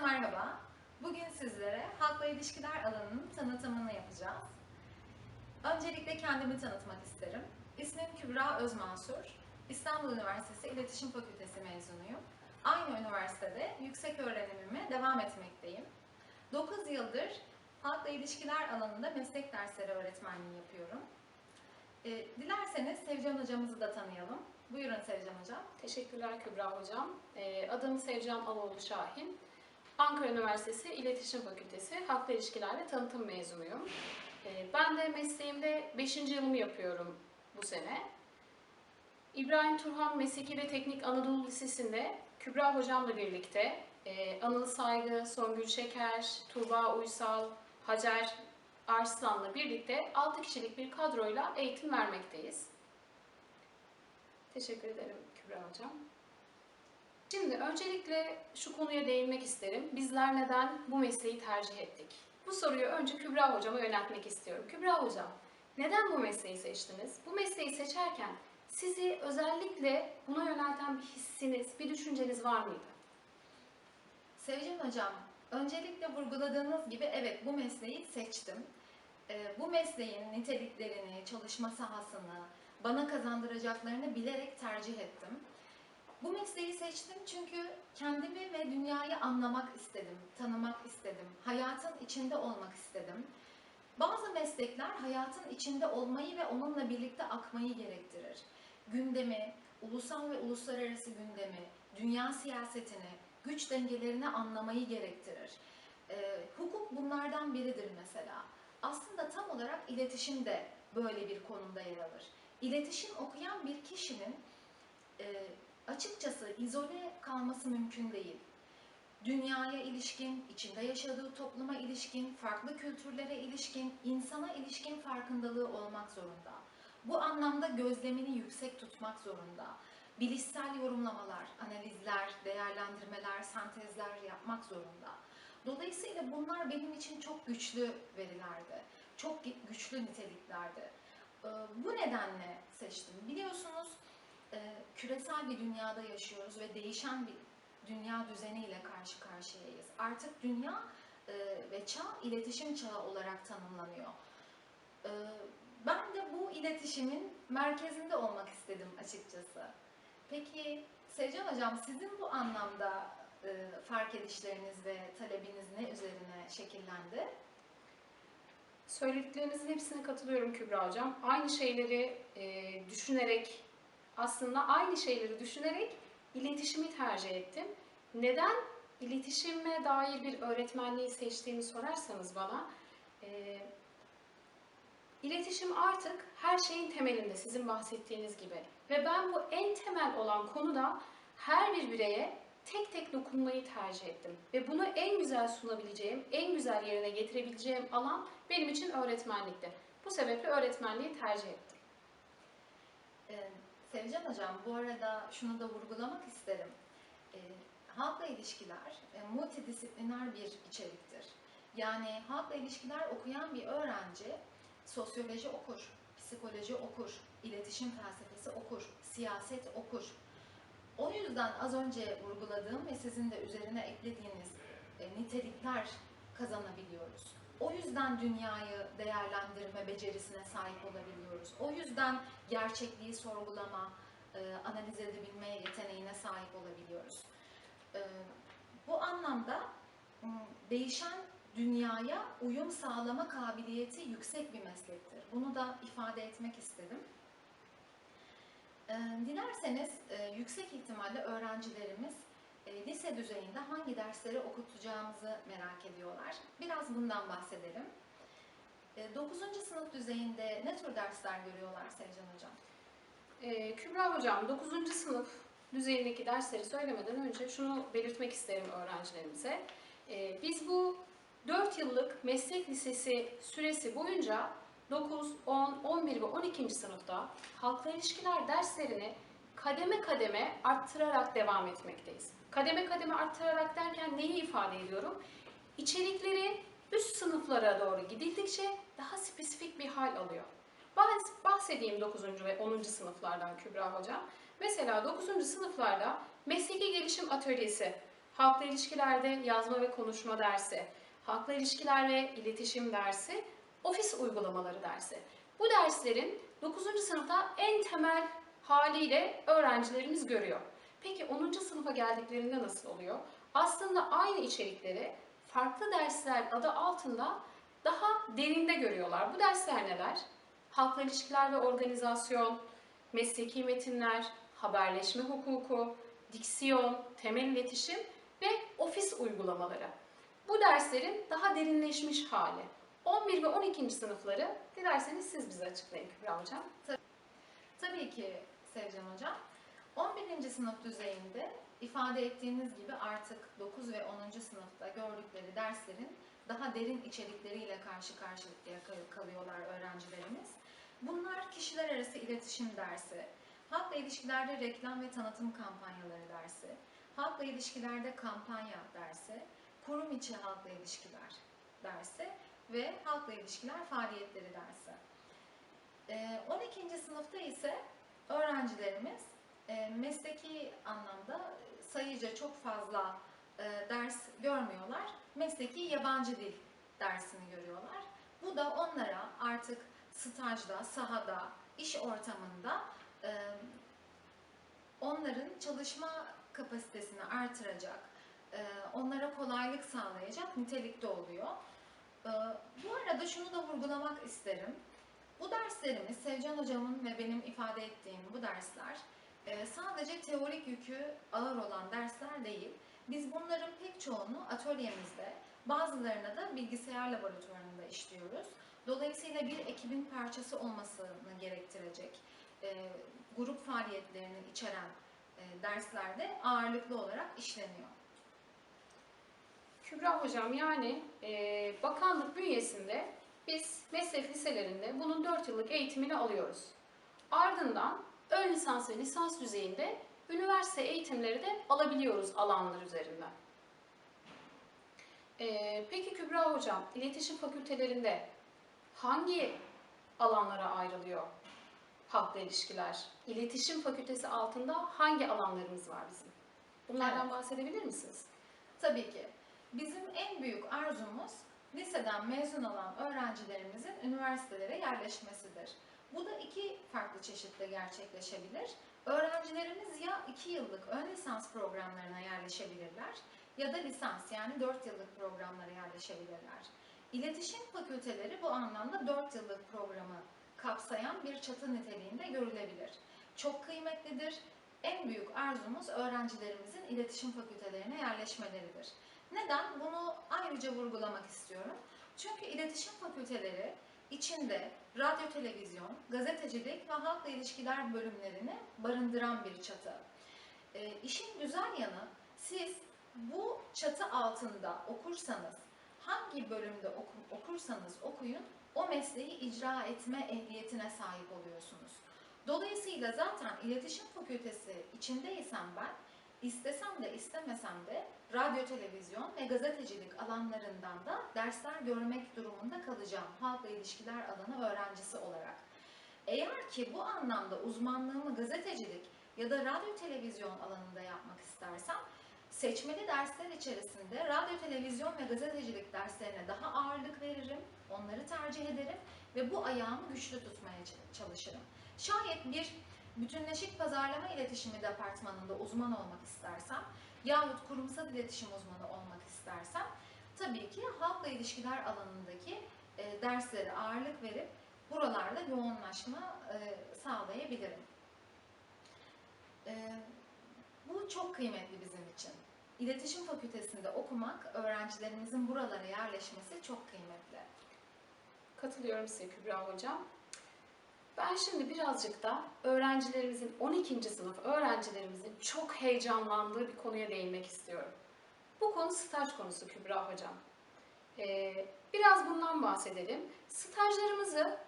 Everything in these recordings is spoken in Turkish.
merhaba. Bugün sizlere halkla ilişkiler alanının tanıtımını yapacağız. Öncelikle kendimi tanıtmak isterim. İsmim Kübra Özmansur. İstanbul Üniversitesi İletişim Fakültesi mezunuyum. Aynı üniversitede yüksek öğrenimime devam etmekteyim. 9 yıldır halkla ilişkiler alanında meslek dersleri öğretmenliği yapıyorum. Ee, dilerseniz Sevcan hocamızı da tanıyalım. Buyurun Sevcan hocam. Teşekkürler Kübra Hocam. Ee, Adım Sevcan Aloğlu Şahin. Ankara Üniversitesi İletişim Fakültesi Halkla İlişkiler ve Tanıtım mezunuyum. Ee, Ben de mesleğimde 5. yılımı yapıyorum bu sene. İbrahim Turhan Mesleki ve Teknik Anadolu Lisesi'nde Kübra Hocamla birlikte e, Anıl Saygı, Songül Şeker, Tuğba Uysal, Hacer Arslan'la birlikte 6 kişilik bir kadroyla eğitim vermekteyiz. Teşekkür ederim Kübra Hocam. Şimdi öncelikle şu konuya değinmek isterim. Bizler neden bu mesleği tercih ettik? Bu soruyu önce Kübra Hocam'a yöneltmek istiyorum. Kübra Hocam, neden bu mesleği seçtiniz? Bu mesleği seçerken sizi özellikle buna yönelten bir hissiniz, bir düşünceniz var mıydı? Sevcan Hocam, öncelikle vurguladığınız gibi evet bu mesleği seçtim. Ee, bu mesleğin niteliklerini, çalışma sahasını, bana kazandıracaklarını bilerek tercih ettim. Bu mesleği seçtim çünkü kendimi ve dünyayı anlamak istedim, tanımak istedim, hayatın içinde olmak istedim. Bazı meslekler hayatın içinde olmayı ve onunla birlikte akmayı gerektirir. Gündemi, ulusal ve uluslararası gündemi, dünya siyasetini, güç dengelerini anlamayı gerektirir. Ee, hukuk bunlardan biridir mesela. Aslında tam olarak iletişim de böyle bir konumda yer alır. İletişim okuyan bir kişinin e, açıkçası izole kalması mümkün değil. Dünyaya ilişkin, içinde yaşadığı topluma ilişkin, farklı kültürlere ilişkin, insana ilişkin farkındalığı olmak zorunda. Bu anlamda gözlemini yüksek tutmak zorunda. Bilişsel yorumlamalar, analizler, değerlendirmeler, sentezler yapmak zorunda. Dolayısıyla bunlar benim için çok güçlü verilerdi. Çok güçlü niteliklerdi. Bu nedenle seçtim. Biliyorsunuz küresel bir dünyada yaşıyoruz ve değişen bir dünya düzeniyle karşı karşıyayız. Artık dünya e, ve çağ iletişim çağı olarak tanımlanıyor. E, Ben de bu iletişimin merkezinde olmak istedim açıkçası. Peki Sevcan Hocam sizin bu anlamda e, fark edişleriniz ve talebiniz ne üzerine şekillendi? Söylediklerinizin hepsine katılıyorum Kübra Hocam. Aynı şeyleri e, düşünerek, aslında aynı şeyleri düşünerek iletişimi tercih ettim. Neden iletişime dair bir öğretmenliği seçtiğimi sorarsanız bana, e, iletişim artık her şeyin temelinde sizin bahsettiğiniz gibi. Ve ben bu en temel olan konuda her bir bireye tek tek dokunmayı tercih ettim. Ve bunu en güzel sunabileceğim, en güzel yerine getirebileceğim alan benim için öğretmenlikti. Bu sebeple öğretmenliği tercih ettim. Ee, Sevcan Hocam bu arada şunu da vurgulamak isterim. Ee, halkla ilişkiler e, multidisipliner bir içeriktir. Yani halkla ilişkiler okuyan bir öğrenci sosyoloji okur, psikoloji okur, iletişim felsefesi okur, siyaset okur. O yüzden az önce vurguladığım ve sizin de üzerine eklediğiniz e, nitelikler kazanabiliyoruz. O yüzden dünyayı değerlendirme becerisine sahip olabiliyoruz. O yüzden gerçekliği sorgulama, e, analiz edebilme yeteneğine sahip olabiliyoruz. E, Bu anlamda değişen dünyaya uyum sağlama kabiliyeti yüksek bir meslektir. Bunu da ifade etmek istedim. E, Dilerseniz yüksek ihtimalle öğrencilerimiz lise düzeyinde hangi dersleri okutacağımızı merak ediyorlar. Biraz bundan bahsedelim. 9. sınıf düzeyinde ne tür dersler görüyorlar Sevcan Hocam? Ee, Kübra Hocam 9. sınıf düzeyindeki dersleri söylemeden önce şunu belirtmek isterim öğrencilerimize. Ee, biz bu 4 yıllık meslek lisesi süresi boyunca 9, 10, 11 ve 12. sınıfta halkla ilişkiler derslerini kademe kademe arttırarak devam etmekteyiz. Kademe kademe arttırarak derken neyi ifade ediyorum? İçerikleri üst sınıflara doğru gidildikçe daha spesifik bir hal alıyor. Bahs- Bahsedeyim 9. ve 10. sınıflardan Kübra Hocam. Mesela 9. sınıflarda mesleki gelişim atölyesi halkla ilişkilerde yazma ve konuşma dersi, halkla ilişkiler ve iletişim dersi, ofis uygulamaları dersi. Bu derslerin 9. sınıfta en temel haliyle öğrencilerimiz görüyor. Peki 10. sınıfa geldiklerinde nasıl oluyor? Aslında aynı içerikleri farklı dersler adı altında daha derinde görüyorlar. Bu dersler neler? Halkla ilişkiler ve organizasyon, mesleki metinler, haberleşme hukuku, diksiyon, temel iletişim ve ofis uygulamaları. Bu derslerin daha derinleşmiş hali. 11 ve 12. sınıfları dilerseniz siz bize açıklayın Kübra Hocam. Tabii ki Sevcan Hocam. 11. sınıf düzeyinde ifade ettiğiniz gibi artık 9 ve 10. sınıfta gördükleri derslerin daha derin içerikleriyle karşı karşıya kal- kalıyorlar öğrencilerimiz. Bunlar kişiler arası iletişim dersi, halkla ilişkilerde reklam ve tanıtım kampanyaları dersi, halkla ilişkilerde kampanya dersi, kurum içi halkla ilişkiler dersi ve halkla ilişkiler faaliyetleri dersi. Ee, 12. sınıfta ise öğrencilerimiz e, mesleki anlamda sayıca çok fazla e, ders görmüyorlar. Mesleki yabancı dil dersini görüyorlar. Bu da onlara artık stajda, sahada, iş ortamında e, onların çalışma kapasitesini artıracak, e, onlara kolaylık sağlayacak nitelikte oluyor. Bu arada şunu da vurgulamak isterim. Bu derslerimiz Sevcan Hocam'ın ve benim ifade ettiğim bu dersler sadece teorik yükü ağır olan dersler değil. Biz bunların pek çoğunu atölyemizde, bazılarına da bilgisayar laboratuvarında işliyoruz. Dolayısıyla bir ekibin parçası olmasını gerektirecek e, grup faaliyetlerini içeren e, derslerde ağırlıklı olarak işleniyor. Kübra Hocam yani e, bakanlık bünyesinde biz meslek liselerinde bunun 4 yıllık eğitimini alıyoruz. Ardından ön lisans ve lisans düzeyinde üniversite eğitimleri de alabiliyoruz alanlar üzerinden. E, peki Kübra Hocam, iletişim fakültelerinde hangi alanlara ayrılıyor halkla ilişkiler? İletişim fakültesi altında hangi alanlarımız var bizim? Bunlardan Evet. bahsedebilir misiniz? Tabii ki. Bizim en büyük arzumuz liseden mezun olan öğrencilerimizin üniversitelere yerleşmesidir. Bu da iki farklı çeşitle gerçekleşebilir. Öğrencilerimiz ya iki yıllık ön lisans programlarına yerleşebilirler ya da lisans yani dört yıllık programlara yerleşebilirler. İletişim fakülteleri bu anlamda dört yıllık programı kapsayan bir çatı niteliğinde görülebilir. Çok kıymetlidir. En büyük arzumuz öğrencilerimizin iletişim fakültelerine yerleşmeleridir. Neden? Bunu ayrıca vurgulamak istiyorum. Çünkü iletişim fakülteleri içinde radyo, televizyon, gazetecilik ve halkla ilişkiler bölümlerini barındıran bir çatı. E, işin güzel yanı siz bu çatı altında okursanız, hangi bölümde oku- okursanız okuyun, o mesleği icra etme ehliyetine sahip oluyorsunuz. Dolayısıyla zaten iletişim fakültesi içindeysem ben, istesem de istemesem de radyo, televizyon ve gazetecilik alanlarından da dersler görmek durumunda kalacağım halkla ilişkiler alanı öğrencisi olarak. Eğer ki bu anlamda uzmanlığımı gazetecilik ya da radyo televizyon alanında yapmak istersem seçmeli dersler içerisinde radyo, televizyon ve gazetecilik derslerine daha ağırlık veririm, onları tercih ederim ve bu ayağımı güçlü tutmaya çalışırım. Şayet bir bütünleşik pazarlama iletişimi departmanında uzman olmak istersem yahut kurumsal iletişim uzmanı olmak istersem tabii ki halkla ilişkiler alanındaki e, derslere ağırlık verip buralarda yoğunlaşma e, sağlayabilirim. E, bu çok kıymetli bizim için. İletişim Fakültesinde okumak, öğrencilerimizin buralara yerleşmesi çok kıymetli. Katılıyorum size Kübra Hocam. Ben şimdi birazcık da öğrencilerimizin, 12. sınıf öğrencilerimizin çok heyecanlandığı bir konuya değinmek istiyorum. Bu konu staj konusu Kübra Hocam. Ee, biraz bundan bahsedelim. Stajlarımızı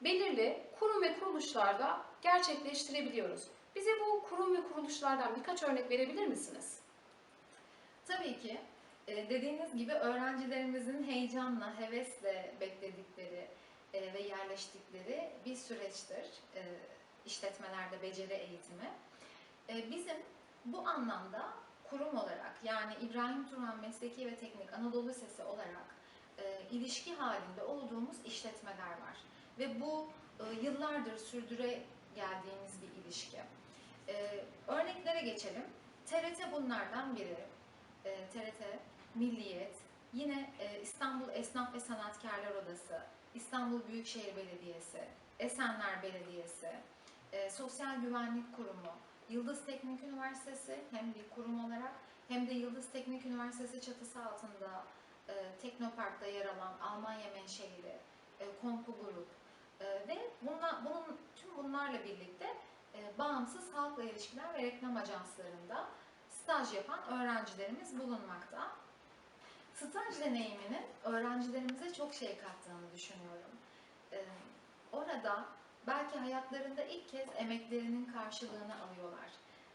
belirli kurum ve kuruluşlarda gerçekleştirebiliyoruz. Bize bu kurum ve kuruluşlardan birkaç örnek verebilir misiniz? Tabii ki e, dediğiniz gibi öğrencilerimizin heyecanla, hevesle bekledikleri ve yerleştikleri bir süreçtir e, işletmelerde beceri eğitimi. E, Bizim bu anlamda kurum olarak yani İbrahim Turhan Mesleki ve Teknik Anadolu Lisesi olarak e, ilişki halinde olduğumuz işletmeler var. Ve bu yıllardır sürdüre geldiğimiz bir ilişki. Örneklere geçelim. TRT bunlardan biri. TRT, Milliyet, yine İstanbul Esnaf ve Sanatkarlar Odası, İstanbul Büyükşehir Belediyesi, Esenler Belediyesi, e, Sosyal Güvenlik Kurumu, Yıldız Teknik Üniversitesi hem bir kurum olarak hem de Yıldız Teknik Üniversitesi çatısı altında e, Teknopark'ta yer alan Almanya menşeli e, Kompu Grup e, ve bunla, bunun tüm bunlarla birlikte e, bağımsız halkla ilişkiler ve reklam ajanslarında staj yapan öğrencilerimiz bulunmakta. Staj deneyiminin öğrencilerimize çok şey kattığını düşünüyorum. E, orada belki hayatlarında ilk kez emeklerinin karşılığını alıyorlar.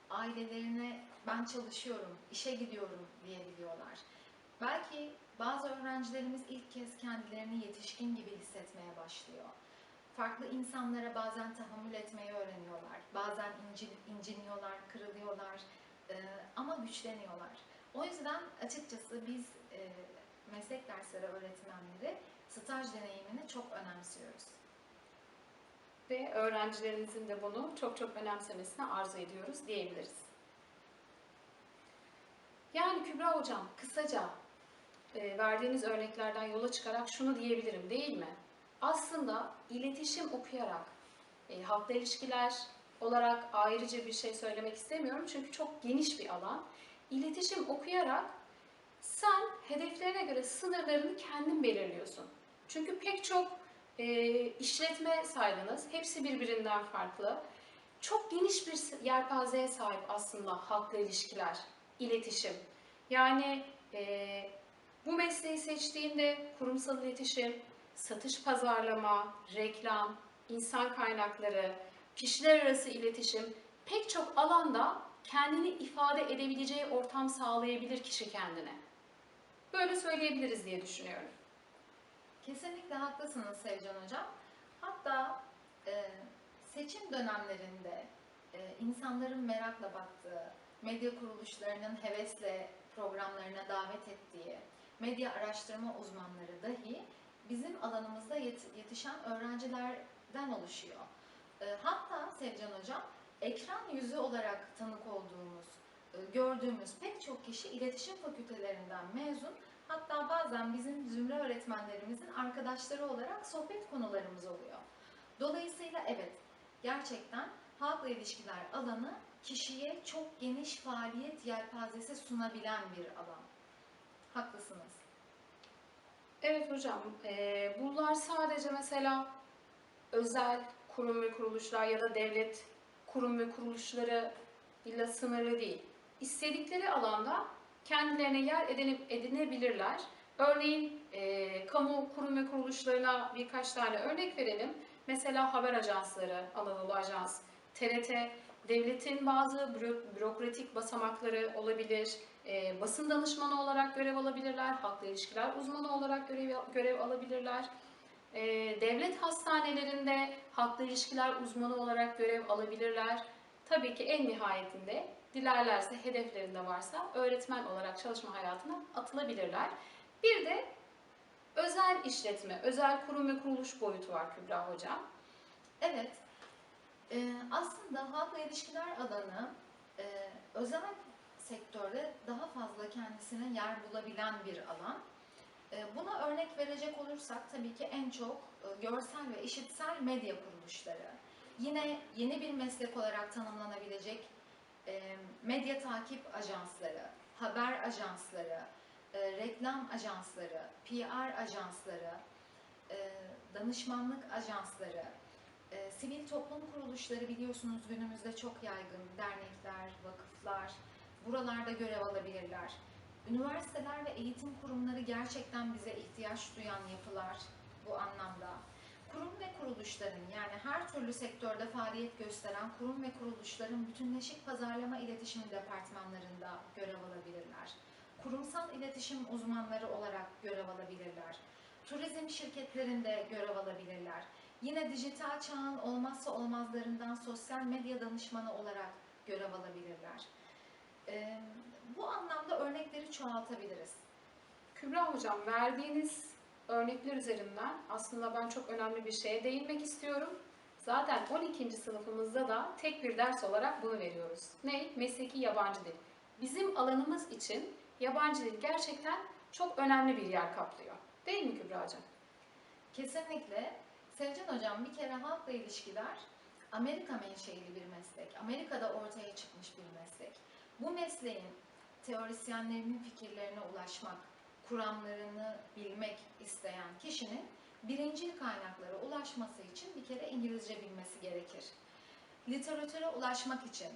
Ailelerine ben çalışıyorum, işe gidiyorum diyebiliyorlar. Belki bazı öğrencilerimiz ilk kez kendilerini yetişkin gibi hissetmeye başlıyor. Farklı insanlara bazen tahammül etmeyi öğreniyorlar. Bazen incin- inciniyorlar, kırılıyorlar e, ama güçleniyorlar. O yüzden açıkçası biz meslek dersleri öğretmenleri staj deneyimini çok önemsiyoruz. Ve öğrencilerimizin de bunu çok çok önemsemesini arzu ediyoruz diyebiliriz. Yani Kübra Hocam kısaca e, verdiğiniz örneklerden yola çıkarak şunu diyebilirim değil mi? Aslında iletişim okuyarak, e, halkla ilişkiler olarak ayrıca bir şey söylemek istemiyorum çünkü çok geniş bir alan. İletişim okuyarak sen hedeflerine göre sınırlarını kendin belirliyorsun. Çünkü pek çok e, işletme saydınız. Hepsi birbirinden farklı. Çok geniş bir yelpazeye sahip aslında halkla ilişkiler, iletişim. Yani e, bu mesleği seçtiğinde kurumsal iletişim, satış pazarlama, reklam, insan kaynakları, kişiler arası iletişim pek çok alanda kendini ifade edebileceği ortam sağlayabilir kişi kendine. Böyle söyleyebiliriz diye düşünüyorum. Kesinlikle haklısınız Sevcan Hocam. Hatta e, seçim dönemlerinde e, insanların merakla baktığı, medya kuruluşlarının hevesle programlarına davet ettiği, medya araştırma uzmanları dahi bizim alanımızda yet- yetişen öğrencilerden oluşuyor. E, hatta Sevcan Hocam, ekran yüzü olarak tanık olduğumuz, gördüğümüz pek çok kişi iletişim fakültelerinden mezun Hatta bazen bizim zümre öğretmenlerimizin arkadaşları olarak sohbet konularımız oluyor. Dolayısıyla evet, gerçekten halkla ilişkiler alanı kişiye çok geniş faaliyet yelpazesi sunabilen bir alan. Haklısınız. Evet hocam, eee, bunlar sadece mesela özel kurum ve kuruluşlar ya da devlet kurum ve kuruluşları ile sınırlı değil. İstedikleri alanda kendilerine yer edinebilirler. Örneğin eee, kamu kurum ve kuruluşlarına birkaç tane örnek verelim. Mesela haber ajansları, Anadolu Ajans, TRT, devletin bazı büro- bürokratik basamakları olabilir, e, basın danışmanı olarak görev alabilirler, halkla ilişkiler uzmanı olarak görev, görev alabilirler. E, devlet hastanelerinde halkla ilişkiler uzmanı olarak görev alabilirler. Tabii ki en nihayetinde dilerlerse, hedeflerinde varsa öğretmen olarak çalışma hayatına atılabilirler. Bir de özel işletme, özel kurum ve kuruluş boyutu var Kübra Hocam. Evet, e, aslında halkla ilişkiler alanı e, özel sektörde daha fazla kendisine yer bulabilen bir alan. E, buna örnek verecek olursak tabii ki en çok e, görsel ve işitsel medya kuruluşları. Yine yeni bir meslek olarak tanımlanabilecek e, medya takip ajansları, haber ajansları, e, reklam ajansları, PR ajansları, e, danışmanlık ajansları, sivil toplum kuruluşları biliyorsunuz günümüzde çok yaygın. Dernekler, vakıflar, buralarda görev alabilirler. Üniversiteler ve eğitim kurumları gerçekten bize ihtiyaç duyan yapılar bu anlamda. Kurum ve kuruluşların yani her türlü sektörde faaliyet gösteren kurum ve kuruluşların bütünleşik pazarlama iletişim departmanlarında görev alabilirler. Kurumsal iletişim uzmanları olarak görev alabilirler. Turizm şirketlerinde görev alabilirler. Yine dijital çağın olmazsa olmazlarından sosyal medya danışmanı olarak görev alabilirler. Ee, bu anlamda örnekleri çoğaltabiliriz. Kübra Hocam verdiğiniz örnekler üzerinden aslında ben çok önemli bir şeye değinmek istiyorum. Zaten 12. sınıfımızda da tek bir ders olarak bunu veriyoruz. Ne? Mesleki yabancı dil. Bizim alanımız için yabancı dil gerçekten çok önemli bir yer kaplıyor. Değil mi Kübra Hocam? Kesinlikle. Sevcan Hocam bir kere halkla ilişkiler Amerika menşeili bir meslek. Amerika'da ortaya çıkmış bir meslek. Bu mesleğin teorisyenlerinin fikirlerine ulaşmak, kuramlarını bilmek isteyen kişinin birincil kaynaklara ulaşması için bir kere İngilizce bilmesi gerekir. Literatüre ulaşmak için,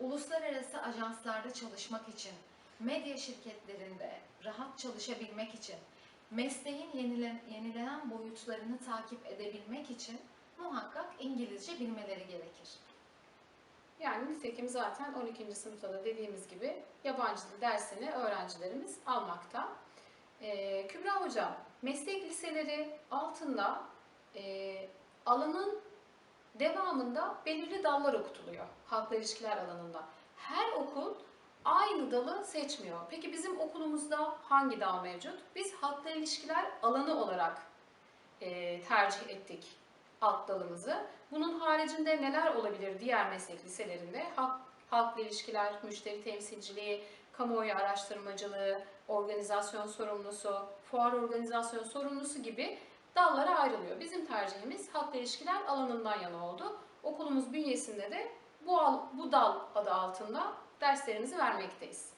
uluslararası ajanslarda çalışmak için, medya şirketlerinde rahat çalışabilmek için, mesleğin yenilen, yenilenen boyutlarını takip edebilmek için muhakkak İngilizce bilmeleri gerekir. Yani nitekim zaten 12. sınıfta da dediğimiz gibi yabancı dil dersini öğrencilerimiz almakta. Ee, Kübra Hocam, meslek liseleri altında e, alanın devamında belirli dallar okutuluyor halkla ilişkiler alanında. Her okul aynı dalı seçmiyor. Peki bizim okulumuzda hangi dal mevcut? Biz halkla ilişkiler alanı olarak e, tercih ettik alt dalımızı. Bunun haricinde neler olabilir diğer meslek liselerinde? Halk, halkla ilişkiler, müşteri temsilciliği, kamuoyu araştırmacılığı, organizasyon sorumlusu, fuar organizasyon sorumlusu gibi dallara ayrılıyor. Bizim tercihimiz halkla ilişkiler alanından yana oldu. Okulumuz bünyesinde de bu, bu dal adı altında derslerimizi vermekteyiz.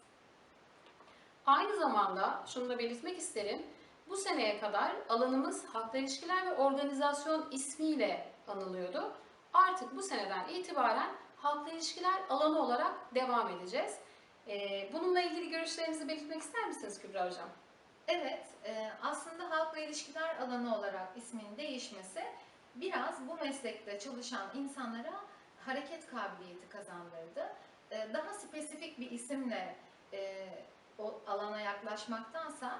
Aynı zamanda şunu da belirtmek isterim. Bu seneye kadar alanımız halkla ilişkiler ve organizasyon ismiyle anılıyordu. Artık bu seneden itibaren halkla ilişkiler alanı olarak devam edeceğiz. Ee, bununla ilgili görüşlerinizi belirtmek ister misiniz Kübra Hocam? Evet, e, aslında halkla ilişkiler alanı olarak isminin değişmesi biraz bu meslekte çalışan insanlara hareket kabiliyeti kazandırdı. E, Daha spesifik bir isimle e, o alana yaklaşmaktansa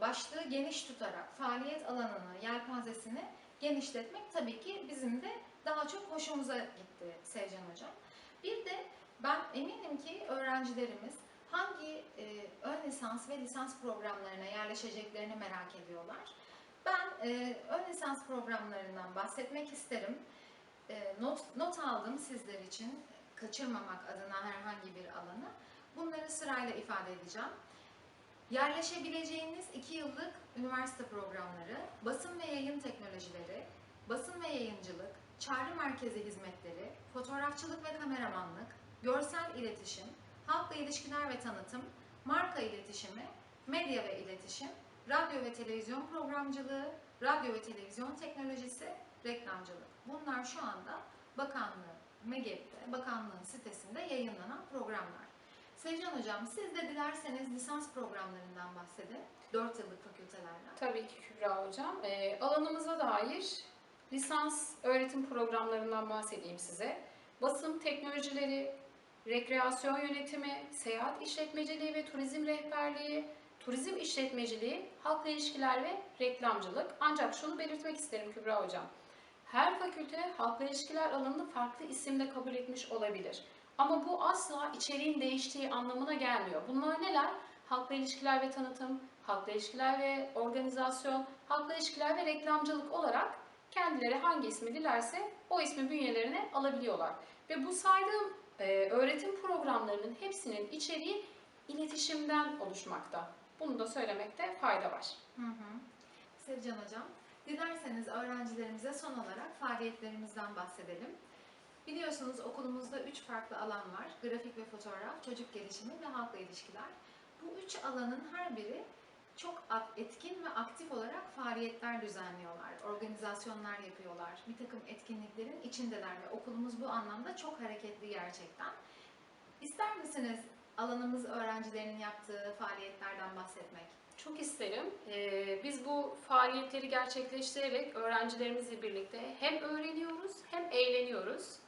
başlığı geniş tutarak faaliyet alanını, yelpazesini genişletmek tabii ki bizim de daha çok hoşumuza gitti Sevcan Hocam. Bir de ben eminim ki öğrencilerimiz hangi e, ön lisans ve lisans programlarına yerleşeceklerini merak ediyorlar. Ben e, ön lisans programlarından bahsetmek isterim. E, not, not aldım sizler için kaçırmamak adına herhangi bir alanı. Bunları sırayla ifade edeceğim. Yerleşebileceğiniz 2 yıllık üniversite programları, basın ve yayın teknolojileri, basın ve yayıncılık, çağrı merkezi hizmetleri, fotoğrafçılık ve kameramanlık, görsel iletişim, halkla ilişkiler ve tanıtım, marka iletişimi, medya ve iletişim, radyo ve televizyon programcılığı, radyo ve televizyon teknolojisi, reklamcılık. Bunlar şu anda bakanlığı, MEGEP'te, bakanlığın sitesinde yayınlanan programlar. Sevcan Hocam, siz de dilerseniz lisans programlarından bahsedin. 4 yıllık fakültelerden. Tabii ki Kübra Hocam. Ee, alanımıza dair lisans öğretim programlarından bahsedeyim size. Basın teknolojileri, rekreasyon yönetimi, seyahat işletmeciliği ve turizm rehberliği, turizm işletmeciliği, halkla ilişkiler ve reklamcılık. Ancak şunu belirtmek isterim Kübra Hocam. Her fakülte halkla ilişkiler alanını farklı isimle kabul etmiş olabilir. Ama bu asla içeriğin değiştiği anlamına gelmiyor. Bunlar neler? Halkla ilişkiler ve tanıtım, halkla ilişkiler ve organizasyon, halkla ilişkiler ve reklamcılık olarak kendileri hangi ismi dilerse o ismi bünyelerine alabiliyorlar. Ve bu saydığım e, öğretim programlarının hepsinin içeriği iletişimden oluşmakta. Bunu da söylemekte fayda var. Hı hı. Sevcan Hocam, dilerseniz öğrencilerimize son olarak faaliyetlerimizden bahsedelim. Biliyorsunuz okulumuzda üç farklı alan var. Grafik ve fotoğraf, çocuk gelişimi ve halkla ilişkiler. Bu üç alanın her biri çok etkin ve aktif olarak faaliyetler düzenliyorlar, organizasyonlar yapıyorlar. Bir takım etkinliklerin içindeler ve okulumuz bu anlamda çok hareketli gerçekten. İster misiniz alanımız öğrencilerinin yaptığı faaliyetlerden bahsetmek? Çok isterim. Ee, biz bu faaliyetleri gerçekleştirerek öğrencilerimizle birlikte hem öğreniyoruz hem eğleniyoruz.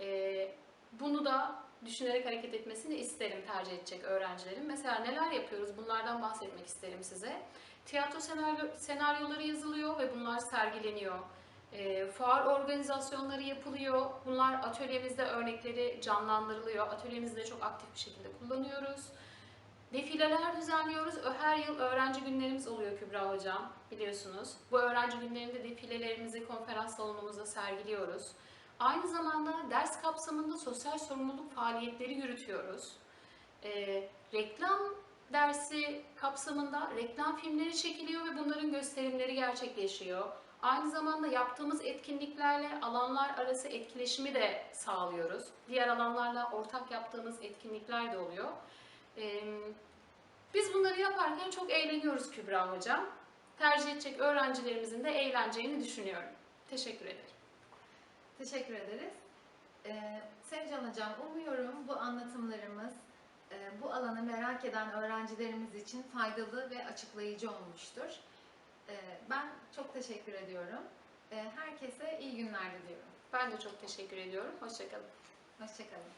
Ee, bunu da düşünerek hareket etmesini isterim tercih edecek öğrencilerim. Mesela neler yapıyoruz bunlardan bahsetmek isterim size. Tiyatro senaryo, senaryoları yazılıyor ve bunlar sergileniyor. Ee, fuar organizasyonları yapılıyor. Bunlar atölyemizde örnekleri canlandırılıyor. Atölyemizde çok aktif bir şekilde kullanıyoruz. Defileler düzenliyoruz. Her yıl öğrenci günlerimiz oluyor Kübra Hocam biliyorsunuz. Bu öğrenci günlerinde defilelerimizi konferans salonumuzda sergiliyoruz. Aynı zamanda ders kapsamında sosyal sorumluluk faaliyetleri yürütüyoruz. Ee, reklam dersi kapsamında reklam filmleri çekiliyor ve bunların gösterimleri gerçekleşiyor. Aynı zamanda yaptığımız etkinliklerle alanlar arası etkileşimi de sağlıyoruz. Diğer alanlarla ortak yaptığımız etkinlikler de oluyor. Ee, biz bunları yaparken çok eğleniyoruz Kübra Hocam. Tercih edecek öğrencilerimizin de eğleneceğini düşünüyorum. Teşekkür ederim. Teşekkür ederiz. Ee, Sevcan Hocam, umuyorum bu anlatımlarımız e, bu alanı merak eden öğrencilerimiz için faydalı ve açıklayıcı olmuştur. Ee, ben çok teşekkür ediyorum. Ee, herkese iyi günler diliyorum. Ben de çok teşekkür ediyorum. Hoşçakalın. Hoşçakalın.